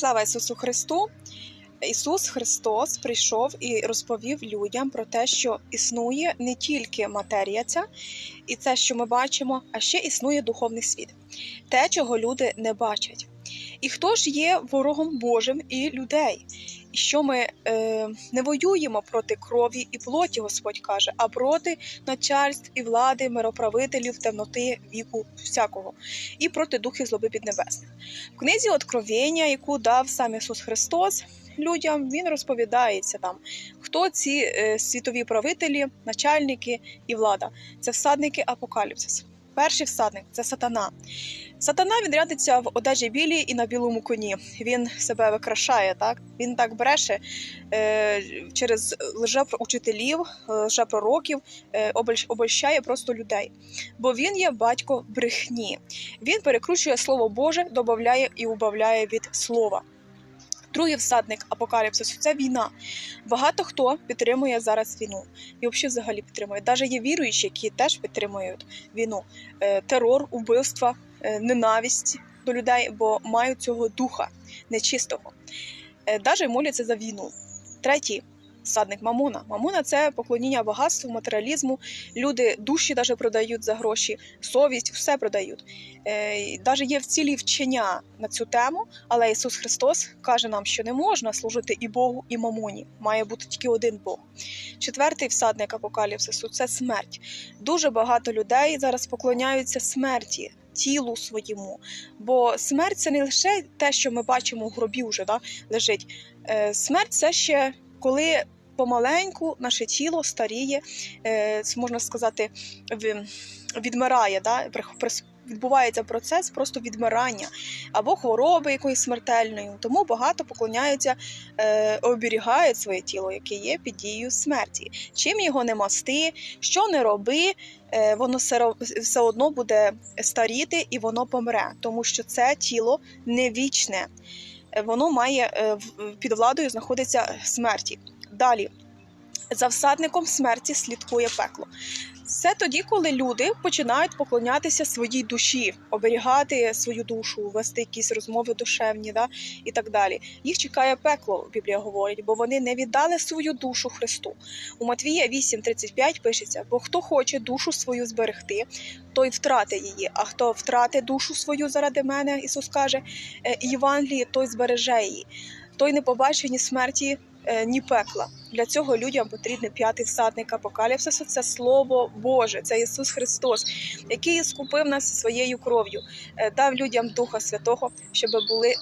Слава Ісусу Христу! Ісус Христос прийшов і розповів людям про те, що існує не тільки матерія ця і це, що ми бачимо, а ще існує духовний світ, те, чого люди не бачать. І хто ж є ворогом Божим і людей? Що ми е, не воюємо проти крові і плоті, Господь каже, а проти начальств і влади, мироправителів, темноти, віку, всякого, і проти духів злоби піднебесних. В книзі Откровення, яку дав сам Ісус Христос людям, він розповідається там, хто ці е, світові правителі, начальники і влада. Це всадники апокаліпсису. Перший всадник це сатана. Сатана відрядиться в одежі білій і на білому коні. Він себе викрашає, так він так бреше е, через лжеучителів, лжепророків, е, обольщ- обольщає просто людей. Бо він є батько брехні. Він перекручує слово Боже, додає і убавляє від слова. Другий всадник апокаліпсису це війна. Багато хто підтримує зараз війну і взагалі взагалі підтримує. Навіть є віруючі, які теж підтримують війну, Е, терор, убивства, е, ненависть до людей, бо мають цього духа нечистого. Навіть моляться за війну. Третій всадник Мамона. Мамона це поклоніння багатству, матеріалізму. Люди душі навіть продають за гроші, совість, все продають. Навіть є в цілі вчення на цю тему, але Ісус Христос каже нам, що не можна служити і Богу, і мамоні. Має бути тільки один Бог. Четвертий всадник апокаліпсису це смерть. Дуже багато людей зараз поклоняються смерті. Тілу своєму, бо смерть це не лише те, що ми бачимо в гробі вже да, лежить. Е, смерть це ще коли помаленьку наше тіло старіє, е, можна сказати, відмирає. Да? Відбувається процес просто відмирання або хвороби якоїсь смертельної. Тому багато поклоняються, е, оберігають своє тіло, яке є під дією смерті. Чим його не масти, що не роби, е, воно все, все одно буде старіти і воно помре, тому що це тіло не вічне. Е, Воно має е, під владою знаходиться смерті. Далі за всадником смерті слідкує пекло. Це тоді, коли люди починають поклонятися своїй душі, оберігати свою душу, вести якісь розмови душевні, да, і так далі. Їх чекає пекло, Біблія говорить, бо вони не віддали свою душу Христу. У Матвія 8:35 пишеться: бо хто хоче душу свою зберегти, той втратить її. А хто втратить душу свою заради мене, Ісус каже, е, Євангелії, той збереже її. Той не побачить ні смерті, ні пекла. Для цього людям потрібен п'ятий всадник апокаліпсису. Це Слово Боже, це Ісус Христос, який скупив нас своєю кров'ю, е, дав людям Духа Святого, щоб були